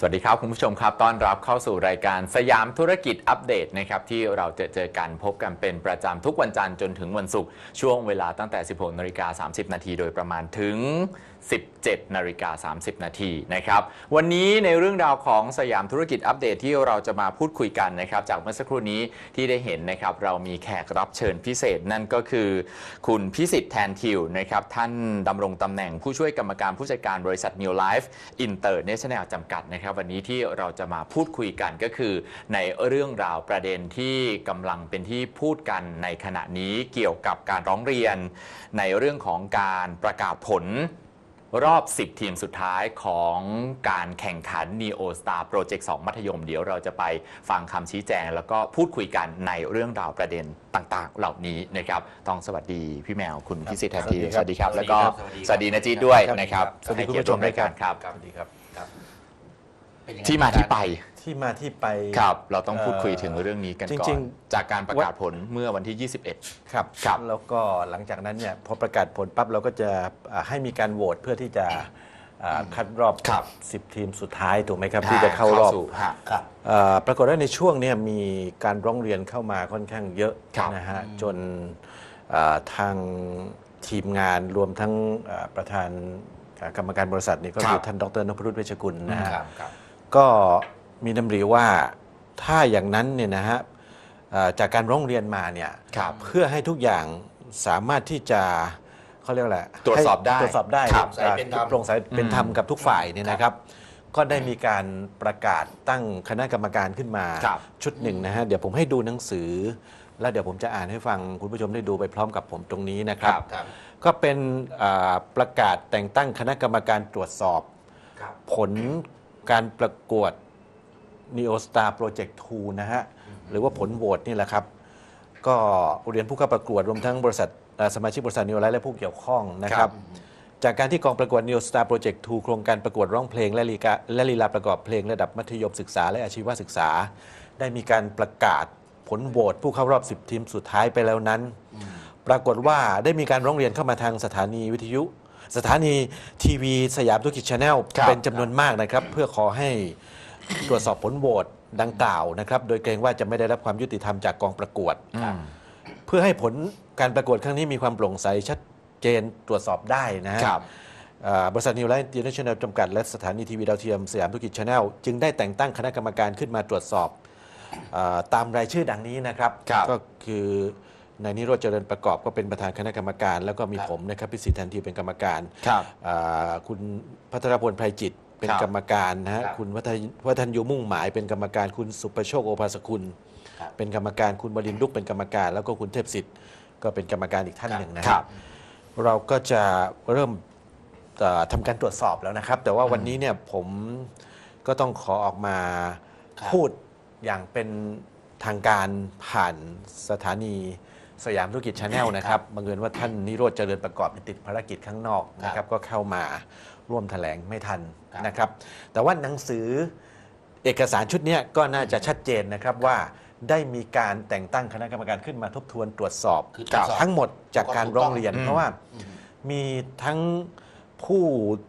สวัสดีครับ คุณผู้ชมครับ ต้อนรับเข้าสู่รายการสยามธุรกิจอัปเดตนะครับที่เราจะเจอกันพบกันเป็นประจำทุกวันจันทร์จนถึงวันศุกร์ช่วงเวลาตั้งแต่ 16นาฬิกา30 นาทีโดยประมาณถึง17 นาฬิกา 30 นาทีนะครับ วันนี้ในเรื่องราวของสยามธุรกิจอัปเดตที่เราจะมาพูดคุยกันนะครับ จากเมื่อสักครู่นี้ที่ได้เห็นนะครับ เรามีแขกรับเชิญพิเศษนั่นก็คือ คุณพิสิทธิ์แทนทิวนะครับ ท่านดำรงตำแหน่งผู้ช่วยกรรมการผู้จัดการบริษัท New Life International จำกัดนะครับ วันนี้ที่เราจะมาพูดคุยกันก็คือ ในเรื่องราวประเด็นที่กำลังเป็นที่พูดกันในขณะนี้เกี่ยวกับการร้องเรียน ในเรื่องของการประกาศผล รอบ 10 ทีมสุดท้ายของการแข่งขัน Neo Star Project 2 มัธยม เดี๋ยวเราจะไปฟังคำชี้แจง แล้วก็พูดคุยกันในเรื่องราวประเด็นต่างๆ เหล่านี้นะครับ ต้องสวัสดีพี่แมวคุณพิสิทธิ์แทนทีสวัสดีครับสวัสดีครับ แล้วก็สวัสดีครับสวัสดีนะจีดด้วยครับนะครับสวัสดีให้คุณเกียรผู้ติชร่วมมรายการครับสวัสดีครับครับ เป็นยังไงที่มาที่ไปที่มาที่ไป ครับ เราต้องพูดคุยถึงเรื่องนี้กันจก่อรินงจากการประกาศผลเมื่อวันที่ 21 ครับครับ แล้วก็หลังจากนั้นเนี่ยพอประกาศผลปั๊บเราก็จะอ่าให้มีการโหวตเพื่อที่จะอ่าคัดรอบ ครับ 10 ทีมสุดท้ายถูกไหมครับที่จะเข้ารอบ สู่ฮะ ครับอ่าปรากฏว่าในช่วงเนี้มีการร้องเรียนเข้ามาค่อนข้างเยอะครับนะฮะจนอ่าทางทีมงานรวมทั้งอ่าประธานอ่ากรรมการบริษัทนี่ก็คือท่านดรนพรุตเวชกุลนะฮะ ครับครับ ก็มีดำริว่าถ้าอย่างนั้นเนี่ยนะฮะเอ่อจากการร้องเรียนมาเนี่ยครับเพื่อให้ทุกอย่างสามารถที่จะเขาเรียกอะไรตรวจสอบได้ให้ตรวจสอบได้ครับอ่าเป็นธรรมโปร่งใสเป็นธรรมกับทุกฝ่ายเนี่ยนะครับ ก็ได้มีการประกาศตั้งคณะกรรมการขึ้นมาครับชุดหนึ่งนะฮะเดี๋ยวผมให้ดูหนังสือ แล้วเดี๋ยวผมจะอ่านให้ฟังคุณผู้ชมได้ดูไปพร้อมกับผมตรงนี้นะครับครับก็เป็นอ่าประกาศแต่งตั้งคณะกรรมการตรวจสอบครับผล การประกวด Neo Star Project 2 นะฮะ หรือว่าผลโหวตนี่แหละครับ ก็เรียนผู้เข้าประกวดรวมทั้งบริษัทเอ่อสมาชิกบริษัท Neo Life และผู้เกี่ยวข้องนะครับ จากการที่กองประกวด Neo Star Project 2 โครงการประกวดร้องเพลงและลีกาและลีลาประกอบเพลงระดับมัธยมศึกษาและอาชีวศึกษา ได้มีการประกาศผลโหวตผู้เข้ารอบ 10 ทีมสุดท้ายไปแล้วนั้น ปรากฏว่าได้มีการร้องเรียนเข้ามาทางสถานีวิทยุ สถานีทีวีสยามธุรกิจชาแนลครับ เป็นจำนวนมากนะครับ เพื่อขอให้ตรวจสอบผลโหวตดังกล่าวนะครับ โดยเกรงว่าจะไม่ได้รับความยุติธรรมจากกองประกวดอืมเพื่อให้ผลการประกวดครั้งนี้มีความโปร่งใสชัดเจนตรวจสอบได้นะฮะ ครับ อ่าบริษัทนิวไลท์อินเตอร์เนชั่นแนลจำกัด และสถานีทีวีดาวเทียมสยามธุรกิจชาแนลจึงได้แต่งตั้งคณะกรรมการขึ้นมาตรวจสอบอาตามรายชื่อดังนี้นะครับ ครับก็คือ นายนิโรธเจริญประกอบก็เป็นประธานคณะกรรมการ แล้วก็มีครับผมนะครับพิสิทธิ์ทันทีเป็นกรรมการครับอ่าคุณพัทรพลไพรจิตเป็นครับกรรมการนะฮะครับคุณวัฒนวัฒนยูมุ่งหมายเป็นกรรมการคุณสุประโชคโอภาสคุณครับเป็นกรรมการคุณบดินทร์ลุกเป็นกรรมการ แล้วก็คุณเทพสิทธิ์ก็เป็นกรรมการอีกท่านหนึ่งนะคครัรับบเราก็จะเริ่มเอ่อทำการตรวจสอบแล้วนะครับ แต่ว่าวันนี้เนี่ยผมก็ต้องขอออกมาครับพูดอย่างเป็นทางการผ่านสถานี สยามธุรกิจชาแนลนะครับบังเอิญว่าท่านนิโรธเจริญประกอบติดภารกิจข้างนอกนะครับก็เข้ามาร่วมแถลงไม่ทันครับนะครับ แต่ว่าหนังสือเอกสารชุดเนี้ยก็น่าจะชัดเจนนะครับว่าได้มีการแต่งตั้งคณะกรรมการขึ้นมาทบทวนตรวจสอบคือตรวจสอบทั้งหมดจากการร้องเรียนอืมเพราะว่ามีทั้งผู้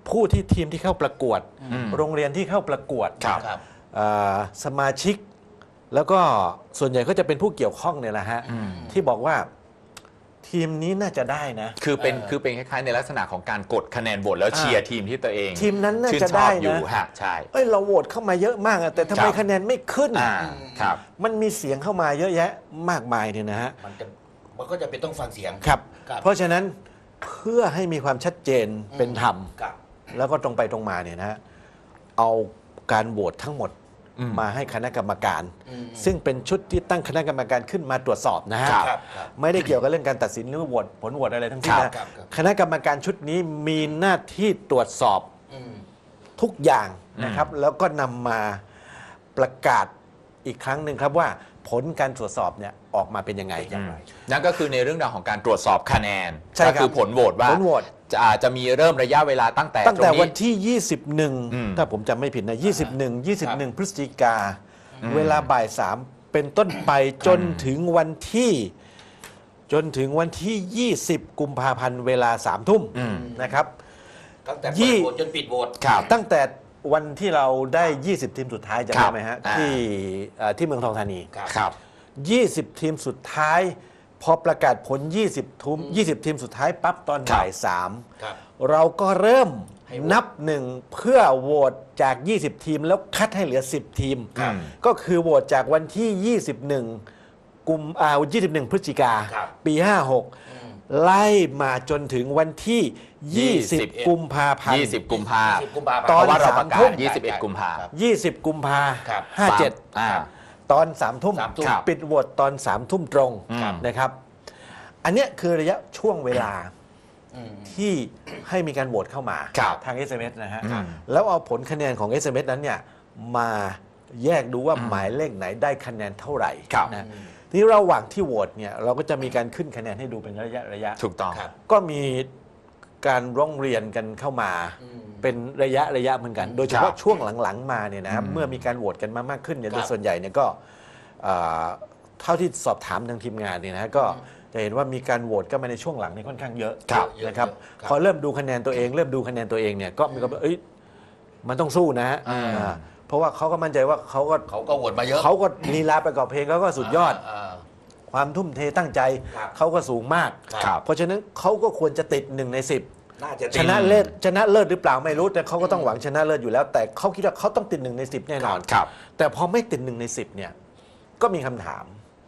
ผู้ที่ทีมที่เข้าประกวดอืมโรงเรียนที่เข้าประกวดครับครับอ่าสมาชิก แล้วก็ส่วนใหญ่ก็จะเป็นผู้เกี่ยวข้องเนี่ยแหละฮะอืม ที่บอกว่าทีมนี้น่าจะได้นะ คือเป็นเออคือเป็นคล้ายๆ ในลักษณะของการกดคะแนนโหวตแล้วเชียร์ทีมที่ตัวเองทีมนั้นน่าชื่นจะชอได้บอยู่นะฮะใช่ เอ้ยเราโหวตเข้ามาเยอะมากอะแต่ทำไมครับ คะแนนไม่ขึ้น อ่าครับ มันมีเสียงเข้ามาเยอะแยะมากมายเนี่ยนะฮะมันจะมันก็จะเป็นต้องฟังเสียง ครับ ครับ เพราะฉะนั้นเพื่อให้มีความชัดเจนเป็นธรรม ครับ แล้วก็ตรงไปตรงมาเนี่ยนะฮะเอาการโหวตทั้งหมดอื มมาให้คณะกรรมการอืมซึ่งเป็นชุดที่ตั้งคณะกรรมการขึ้นมาตรวจสอบนะฮะครับครับครับไม่ได้เกี่ยวกับเรื่องการตัดสินหรือว่าโหวตผลโหวตอะไรทั้งสิ้นครับนะครับครับ คณะกรรมการชุดนี้มีหน้าที่ตรวจสอบอืม ทุกอย่างนะครับ แล้วก็นำมาประกาศอีกครั้งหนึ่งครับว่าผลการตรวจสอบเนี่ยออกมาเป็นยังไงเป็นอย่างไรนั่นก็คือในเรื่องราวของการตรวจสอบคะแนนใช่ครับก็คือผลโหวตว่าผลโหวต จะอาจจะมีเริ่มระยะเวลาตั้งแต่ตั้งแต่รง วันที่ อืม21 ถ้าผมจำไม่ผิดนะ 21 21 พฤศจิกาอืมเวลาบ่ายสามเป็นต้นไปจนถึงวันที่ จนถึงวันที่ 20 กุมภาพันธ์เวลา 3 ทุ่มอืม นะครับ ตั้งแต่ยี่เปิดโหวตจนปิดโหวต ครับ ตั้งแต่วันที่เราได้ 20 ทีมสุดท้ายจำครัได้บไหมฮะ อ่า ที่เอ่อที่เมืองทองธานี ครับ ครับ 20 ทีมสุดท้าย พอประกาศผล 20ทุม20 ทีมสุดท้ายปั๊บตอนครับบ่ายสามครับ เราก็เริ่มให้โหวตนับหนึ่งเพื่อโหวตจาก 20 ทีมแล้วคัดให้เหลือ 10 ทีม ครับ ก็คือโหวตจากวันที่ 21 กุมอ่า21 พฤศจิกา ครับ ปี 56 ไล่มาจนถึงวันที่ 20 21กุมภาพันธ์ 20 กุมภา20กุมภาพันธ์ตเพอนราะว่าเราประกาสามทุ่ศม21 กุมภาครับ20 กุมภาครับ ห้าเจ็ด อ่า ตอนสามทุ่มสามทุ่มปิดโหวตตอนสามทุ่มตรงครับ นะครับ อันเนี้ยคือระยะช่วงเวลาอืม ที่ให้มีการโหวตเข้ามาครับทาง SMS นะฮะ ครับ แล้วเอาผลคะแนนของ SMS นั้นเนี่ยมาแยกดูว่าหมายเลขไหนได้คะแนนเท่าไหร่ครับ นะทีนี้ระหว่างที่โหวตเนี่ยเราก็จะมีการขึ้นคะแนนให้ดูเป็นระยะระยะ ถูกต้องครับก็มี การร้องเรียนกันเข้ามาอืมเป็นระยะระยะเหมือนกัน โดยเฉครัพาะบช่วงหลังๆมาเนี่ยนะครับอืมเมื่อมีการโหวตกันมามากขึ้นเนี่ยครับโดยส่วนใหญ่เนี่ยก็เอ่อเท่าที่สอบถามทางทีมงานเนี่ยนะฮะก็จะเห็นว่ามีการโหวตก็มาในช่วงหลังนี่ค่อนข้างเยอะครับนะครับเยอะๆครับพอเริ่มดูคะแนนตัวเอง เริ่มดูคะแนนตัวเองเนี่ยก็มีความเอ้ยมันต้องสู้นะฮะอืมอ่าเพราะว่าเขาก็มั่นใจว่าเขาก็เขาก็โหวตมาเยอะเขาก็ลีลาประกอบเพลงเขาก็สุดยอดา ความทุ่มเทตั้งใจครับเขาก็สูงมาก ครับ เพราะฉะนั้นเขาก็ควรจะติดหนึ่งในสิบน่าจะชนะเลิศชนะเลิศหรือเปล่าไม่รู้แต่เขาก็ต้องหวังชนะเลิศอยู่แล้ว แต่เขาคิดว่าเขาต้องติดหนึ่งในสิบแน่นอนครับ แต่พอไม่ติดหนึ่งในสิบเนี่ยก็มีคำถาม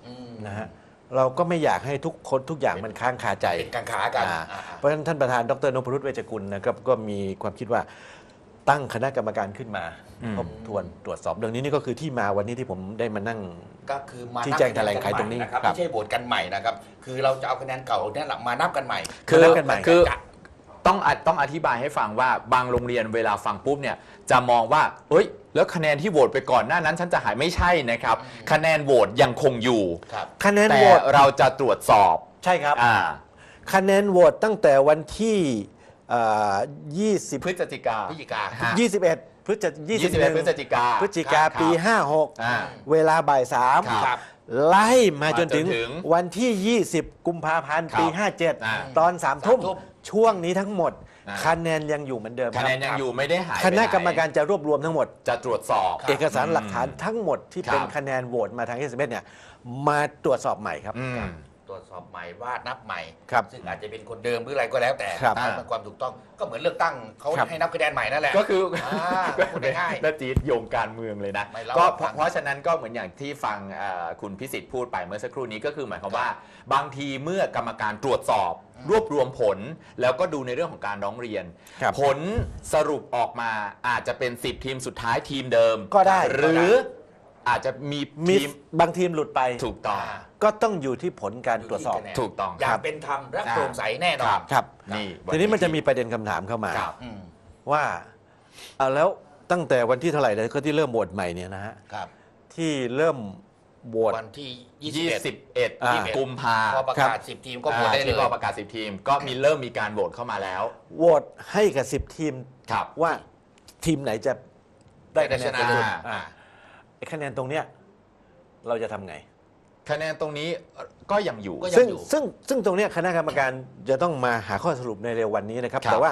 อืมนะฮะเราก็ไม่อยากให้ทุกคนทุกอย่างมันค้างคาใจเป็นกังขากันอ่าอ่า เพราะฉะนั้นท่านประธานดรนพรุตเวชกุลนะครับก็มีความคิดว่า ตั้งคณะกรรมการขึ้นมาอืมทบทวนตรวจสอบเรื่องนี้นี่ก็คือที่มาวันนี้ที่ผมได้มานั่ง ก็คือมาชี้นับแจงแถลงไขตรงนี้นะครับครับไม่ใช่โหวตกันใหม่นะครับ คือเราจะเอาคะแนนเก่าเนี่ยแหละมานับกันใหม่คือมานับกันใหม่คือจะต้องอต้องอธิบายให้ฟังว่าบางโรงเรียนเวลาฟังปุ๊บเนี่ยจะมองว่าเอ้ย แล้วคะแนนที่โหวตไปก่อนหน้านั้น ฉันจะหายไม่ใช่นะครับ คะแนนโหวตยังคงอยู่ครับคะแนนแต่โหวตเราจะตรวจสอบใช่ครับอ่าคะแนนโหวตตั้งแต่วันที่ เอ่อ20พฤศจิกาพฤศจิกาฮะ21พฤศจิ21พฤศจิกาพฤศจิกาครับปีอ่า56 เวลาบ่ายสามครับไล่มาจนถึงมาจนถึงวันที่ 20 กุมภาพันธ์ครับปีอ่า57 ตอน3ามทุ่มสามทุ่มช่วงนี้ทั้งหมดอ่า คะแนนยังอยู่เหมือนเดิมคคะรับแนนยังอยู่ไม่ได้หายไปคณะไหกรรมการจะรวบรวมทั้งหมด จะตรวจสอบ เอกสารหลักฐานทั้งหมดที่เป็นครับ คะแนนโหวตมาทาง SMS เนี่ยมาตรวจสอบใหม่ครับ อืม ตรวจสอบใหม่ว่านับใหม่ ครับซึ่งอาจจะเป็นคนเดิมหรืออะไรก็แล้วแต่ครับให้มันความถูกต้องก็เหมือนเลือกตั้งเขาครับ ให้นับคะแนนใหม่นั่นแหละก็คือออ่าพูดง่ายๆน่าจีดโยงการเมืองเลยนะไม่เล่าก็ให้เพฟัราะงเพราะฉะนั้นก็เหมือนอย่างที่ฟังเอ่อคุณพิสิทธิ์พูดไปเมื่อสักครู่นี้ก็คือหมายความว่า บางทีเมื่อกรรมการตรวจสอบ รวบรวมผล แล้วก็ดูในเรื่องของการร้องเรียน ครับ ผลสรุปออกมาอาจจะเป็น 10 ทีมสุดท้ายทีมเดิมก็ได้ หรือ อาจจะมีมีทีมบางทีมหลุดไป ถูกต้องอ่าก็ต้องอยู่ที่ผลการตรวจสอบ ยู่ที่คะแนนถูกต้องอย่าครังบ เป็นธรรมและอ่าโปร่งใสแน่นอนครับ นี่ทีนี้มันจะมีประเด็นคำถามเข้ามา ครับอืมว่าเอาแล้วตั้งแต่วันที่เท่าไหร่เลยก็ที่เริ่มโหวตใหม่เนี่ยนะฮะครับ ที่เริ่มโหวต วันที่21อ่า กุมภา21พอประครักาศบ10ทีมก็โหวตได้เลที่ยพอประกาศ 10ทีม ก็มีเริ่มมีการโหวตเข้ามาแล้ว โหวตให้กับ10ทีมครับ ว่าทีมไหนจะได้คะแนนได้ชนะสูงสุดอ่า อ่าไอ้คะแนนตรงเนี้ยเราจะทำไง คะแนนตรงนี้ก็ยังอยู่ ก็ ยังซึ่งอยู่ซึ่งซึ่งตรงเนี้ยคณะกรรมการจะต้องมาหาข้อสรุปในเร็ววันนี้นะครับ ครับ แต่ว่า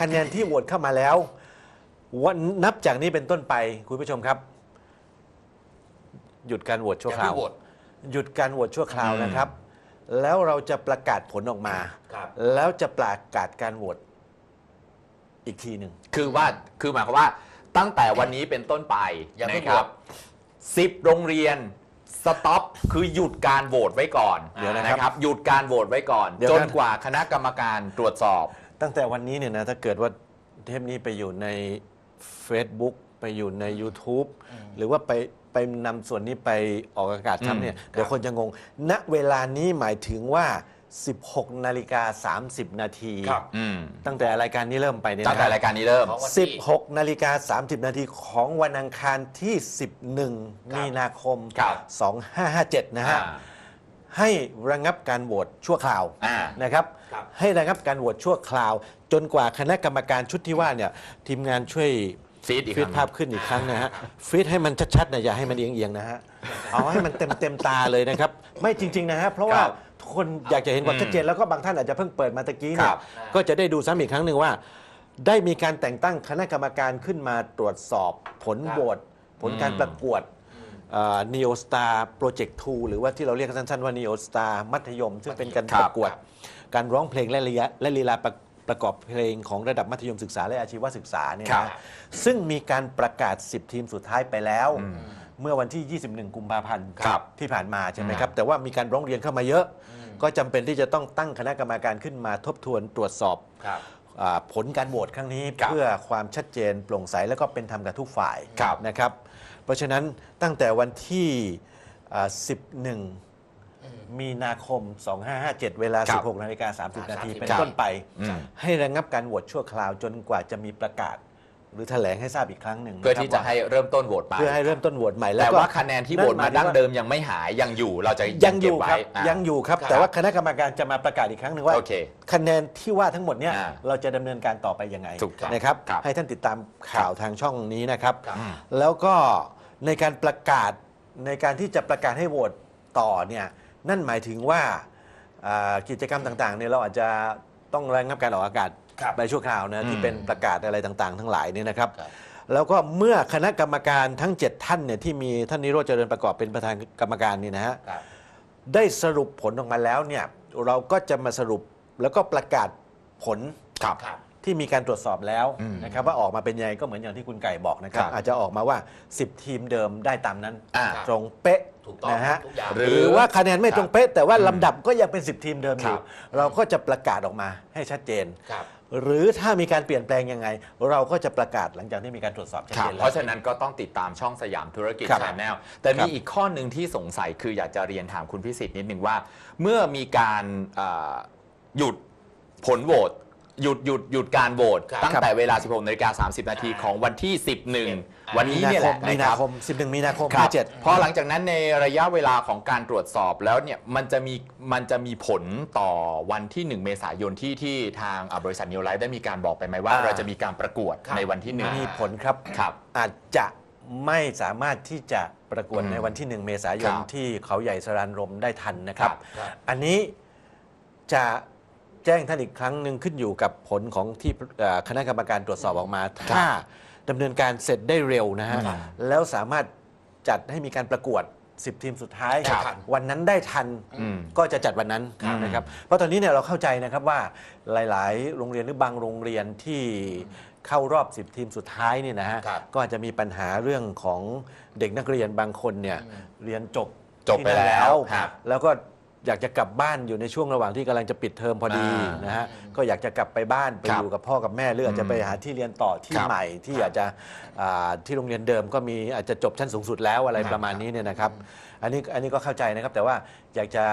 คะแนนที่โหวตเข้ามาแล้ววันนับจากนี้เป็นต้นไปคุณผู้ชมครับ หยุดการโหวตชั่วอย่าคราเพิ่วงโหวตหยุดการโหวตชั่วคราวอืม นะครับ แล้วเราจะประกาศผลออกมา ครับ แล้วจะประกาศการโหวตอีกทีหนึ่ง คือว่าคือหมายความว่า ตั้งแต่วันนี้เป็นต้นไปอย่าเพิ่งนะครับสิบโรงเรียนสต็อปคือหยุดการโหวตไว้ก่อนเดี๋ยวนะครับ หยุดการโหวตไว้ก่อน เดี๋ยวจนะนกว่าคณะกรรมการตรวจสอบ ตั้งแต่วันนี้เนี่ยนะถ้าเกิดว่าเทปนี้ไปอยู่ใน Facebook ไปอยู่ใน YouTube หรือว่าไปไปนำส่วนนี้ไปออกอากาศอืมทำเนี่ยเดี๋ยวคนจะงง ณเวลานี้หมายถึงว่า 16 นาฬิกา 30 นาที ครับ อืมตั้งแต่รายการนี้เริ่มไปเนี่ยตั้งแต่นะรายการนี้เริ่ม ของวันที่ 16 นาฬิกา 30 นาทีของวันอังคารที่ 11 มีนาคม ครับ 2557 นะฮะ อ่า ให้ระงับการโหวตชั่วคราวอ่า นะครับ ครับ ให้ระงับการโหวตชั่วคราว จนกว่าคณะกรรมการชุดที่ว่าเนี่ยทีมงานช่วยฟีดอีกคฟีรั้ดง ภาพขึ้นอีกครั้งนะฮะฟีดให้มันชัดๆนะอย่าให้มันเอียงๆนะฮะเอาให้มันเต็มเต็มๆตาเลยนะครับ ไม่จริง ๆ นะฮะเพราะว่าครับทุก คนอยากจะเห็นความอืมชัดเจนแล้วก็บางท่านอาจจะเพิ่งเปิดมาตะกี้เนี่ครัยบ ก็จะได้ดูซ้ำอีกครั้งหนึ่งว่า ได้มีการแต่งตั้งคณะกรรมการขึ้นมาตรวจสอบผลครับโหวตผลการอืมประกวด Neo Star Project 2 หรือว่าที่เราเรียกกันสั้นๆว่า Neo Star มัธยม ซึ่งเป็นการครับประกวด การร้องเพลงและลีลาและลีลาประประกอบเพลงของระดับมัธยมศึกษาและอาชีวศึกษาเนี่ยครันะบซึ่งมีการประกาศ 10 ทีมสุดท้ายไปแล้วอืม เมื่อวันที่ 21 กุมภาพันธ์ครับที่ผ่านมาใช่ไหมอืมครับ แต่ว่ามีการร้องเรียนเข้ามาเยอะ ก็จำเป็นที่จะต้องตั้งคณะกรรมการขึ้นมาทบทวนตรวจสอบครับอาผลการโหวตครั้งนี้ครับเพื่อความชัดเจนโปร่งใสและก็เป็นธรรมกับทุกฝ่ายครับนะครับ เพราะฉะนั้นตั้งแต่วันที่อ่า11 มีนาคม 2557 เวลา ครับ16นาฬิกา30 นาทีครับเป็นต้นไป อืม ให้ระงับการโหวตชั่วคราวจนกว่าจะมีประกาศ หรือแถลงให้ทราบอีกครั้งหนึ่งเพื่อที่จะนครับให้เริ่มต้นโหวตใหม่ว่าเพื่อให้เริ่มต้นโหวตใหม่แต่แล้วก็ว่าคะแนนที่โหวตมาดั้งเดิมยังไม่หายยังอยู่เราจะยังอเก็บยู่ไว้ครับอะยังอยู่ครับครับ แต่ว่าคณะกรรมการจะมาประกาศอีกครั้งหนึ่งว่าโอเคคะแนนที่ว่าทั้งหมดเนี่ยอ่าเราจะดำเนินการต่อไปยังไงถูกต้องนะครับครับ ให้ท่านติดตามข่าวทางช่องนี้นะครับครับอืมแล้วก็ในการประกาศในการที่จะประกาศให้โหวตต่อเนี่ยนั่นหมายถึงว่าอ่ากิจกรรมต่างๆเนี่ยเราอาจจะต้องระงับการออกอากาศ ครับไปชั่วคราวนะที่อืมเป็นประกาศอะไรต่างๆ ทั้งหลายเนี่ยนะครับครับ แล้วก็เมื่อคณะกรรมการทั้ง 7 ท่านเนี่ยที่มีท่านนิโรธเจริญประกอบเป็นประธานกรรมการนี่นะฮะครับได้สรุปผลออกมาแล้วเนี่ยเราก็จะมาสรุปแล้วก็ประกาศผลครับครับที่มีการตรวจสอบแล้วอืมนะครับว่าออกมาเป็นยังไงก็เหมือนอย่างที่คุณไก่บอกนะครับครับอาจจะออกมาว่า 10 ทีมเดิมได้ตามนั้นอ่าตรงเป๊ะถูกต้องนะฮะทุกอย่างหรือหรือว่าคะแนนไม่ตรงเป๊ะ แต่ว่าอืมลำดับก็ยังเป็น 10 ทีมเดิมอครัยู่บเราก็จะประกาศออกมาให้ชัดเจนครับ หรือถ้ามีการเปลี่ยนแปลงยังไง เราก็จะประกาศหลังจากที่มีการตรวจสอบชัดครับเจนเพแล้ว ราะฉะนั้นก็ต้องติดตามช่องสยามธุรกิจครับชาแนลแต่ครัมีบอีกข้อหนึ่งที่สงสัยคืออยากจะเรียนถามคุณพิสิทธิ์นิดหนึ่งว่า เมื่อมีการอ่าหยุดผลโหวต หยุดหยุดหยุดการโหวตครับตั้งแต่เวลา 16นาฬิกา30 นาทีของวันที่ 11 วันนี้มีนาเนี่ยคแหมละมีนะนาครับ คม 11 มีนาคมครับ57พอหลังจากนั้นในระยะเวลาของการตรวจสอบแล้วเนี่ยมันจะมีมันจะมีผลต่อวันที่ 1 เมษายนที่ที่ทางอ่าบริษัทนิวไลท์ได้มีการบอกไปไหมว่าอ่า เราจะมีการประกวดครับในวันที่หนึ่ง มีผลครับ ครับ อาจจะไม่สามารถที่จะประกวดอืมในวันที่ 1 เมษายนครับที่เขาใหญ่สรานรมได้ทันนะครับ ครับครับอันนี้จะ แจ้งท่านอีกครั้งหนึ่งขึ้นอยู่กับผลของที่เอ่อคณะกรรมการตรวจสอบออกมา ถ้าดำเนินการเสร็จได้เร็วนะฮะ ครับแล้วสามารถจัดให้มีการประกวด 10 ทีมสุดท้าย ครับวันนั้นได้ทันอืม ก็จะจัดวันนั้นครับนะครับ เพราะตอนนี้เนี่ยเราเข้าใจนะครับว่าหลาย ๆ โรงเรียนหรือบางโรงเรียนที่เข้ารอบ 10 ทีมสุดท้ายเนี่ยนะฮะครับก็อาจจะมีปัญหาเรื่องของเด็กนักเรียนบางคนเนี่ยเรียนจบจบไปที่นั่นแล้วครับ แล้วก็ อยากจะกลับบ้านอยู่ในช่วงระหว่างที่กำลังจะปิดเทอมพอดีอ่านนะฮะก็อยากจะกลับไปบ้านไปครับอยู่กับพ่อกับแม่หรืออาจจะไปหาที่เรียนต่อที่ครับใหม่ ที่อาจจะอ่าที่โรงเรียนเดิมก็มีอาจจะจบชั้นสูงสุดแล้วอะไรประมาณนี้เนี่ยนะครับ อันนี้อันนี้ก็เข้าใจนะครับแต่ว่าอยากจะ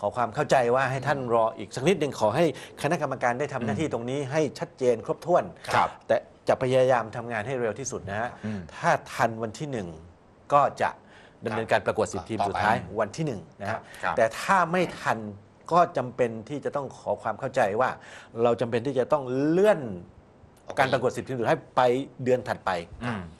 ขอความเข้าใจว่าให้ท่านรออีกสักนิดหนึ่งขอให้คณะกรรมการได้ทำหน้าที่ตรงนี้ให้ชัดเจนครบถ้วน ครับ แต่จะพยายามทำงานให้เร็วที่สุดนะฮะอืมถ้าทันวันที่หนึ่งก็จะ ดำเนินการประกวดสิบทีมต่อไปสุดท้ายวันที่หนึ่งนะฮะครับแต่ถ้าไม่ทันก็จำเป็นที่จะต้องขอความเข้าใจว่า เราจำเป็นที่จะต้องเลื่อนการประกวดสิบทีมสุดท้ายไปเดือนถัดไป อืมก็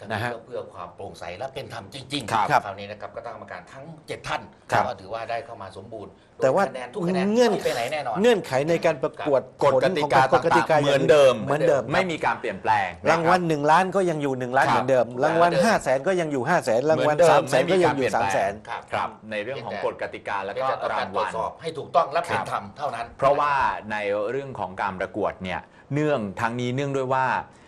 คือทั้งนะนี้ฮะก็เพื่อความโปร่งใสและเป็นธรรมจริงๆครับคราวนี้นะครับก็ตั้งกรรมการทั้ง 7 ท่านครับก็ถือว่าได้เข้ามาสมบูรณ์แต่ว่าโดยคะแนนทุกคะแนนเงื่อน ไม่ไปไหนแน่นอน เงื่อนไขในการประกวดกฎกติกาผลของกฎกติกาต่างๆเหมือนเดิม เหมือนเดิมไม่มีการเปลี่ยนแปลงนะคบ รางวัลหนึ่งล้านก็ยังอยู่หนึ่งล้านครับ เหมือนเดิม รางวัลเหมือนเดิม ห้าแสนก็ยังอยู่ห้าแสนรางวัลเหมือนเดิมสามแสนไม่มีก็ยังการอยู่เปลี่ยนสามแปลแสงนครับครับในเรื่องของกฎกติกาแล้วเพียก็งแต่ต้องราการงตรววัจล สอบให้ถูกต้องและเป็นครับธรรมเท่านั้น เพราะว่าในเรื่องของการประกวดเนี่ยเนื่องทั้งนี้เนื่องด้วยว่าเอ่อ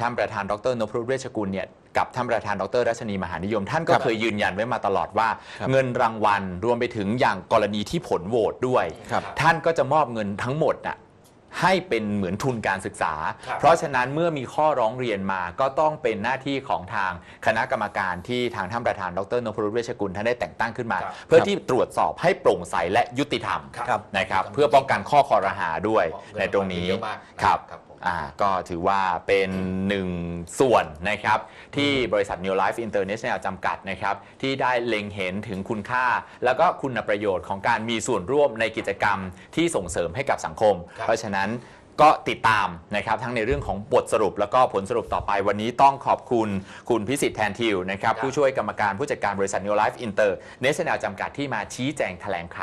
ท่านประธานดรนพรุตเวชกุลเนี่ยกับท่านประธานดรรัชนีมหานิยม ท่านก็ครับเคยยืนยันไว้มาตลอดว่าครับเงินรางวัลรวมไปถึงอย่างกรณีที่ผลโหวตด้วยครับท่านก็จะมอบเงินทั้งหมดน่ะให้เป็นเหมือนทุนการศึกษาครับเพราะฉะนั้นเมื่อมีข้อร้องเรียนมาก็ต้องเป็นหน้าที่ของทางคณะกรรมการที่ทางท่านประธานดรนพรุตเวชกุลท่านได้แต่งตั้งขึ้นมาครับเพื่อที่ตรวจสอบให้โปร่งใสและยุติธรรมครับนะครับ เพื่อป้องกันข้อคอรหาด้วยในตรงนี้เยอะมากนะครับครับผม อ่าก็ถือว่าเป็นหนึ่งส่วนนะครับที่บริษัท New Life International จำกัดนะครับที่ได้เล็งเห็นถึงคุณค่า แล้วก็คุณประโยชน์ของการมีส่วนร่วมในกิจกรรมที่ส่งเสริมให้กับสังคมครับเพราะฉะนั้น ก็ติดตามนะครับทั้งในเรื่องของบทสรุปแล้วก็ผลสรุปต่อไปวันนี้ต้องขอบคุณคุณพิสิทธิ์แทนทิวนะครับครับผู้ช่วยกรรมการผู้จัดการบริษัท New Life Inter เนสแนลจำกัดที่มาชี้แจงแถลงไข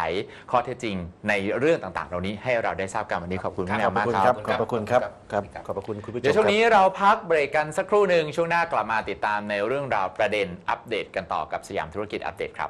ข้อเท็จจริงในเรื่องต่างๆ เหล่านี้ให้เราได้ทราบกันวันนี้ขอบคุณพี่แนขอวบมากคุณคครัรับบขอบพระคุณครับครับครับขอบพระคุณคุณผู้ชมเดี๋ยวช่วงครับนี้เราพักเบรกกันสักครู่หนึ่งช่วงหน้ากลับมาติดตามในเรื่องราวประเด็นอัปเดตกันต่อกับสยามธุรกิจอัปเดตครับ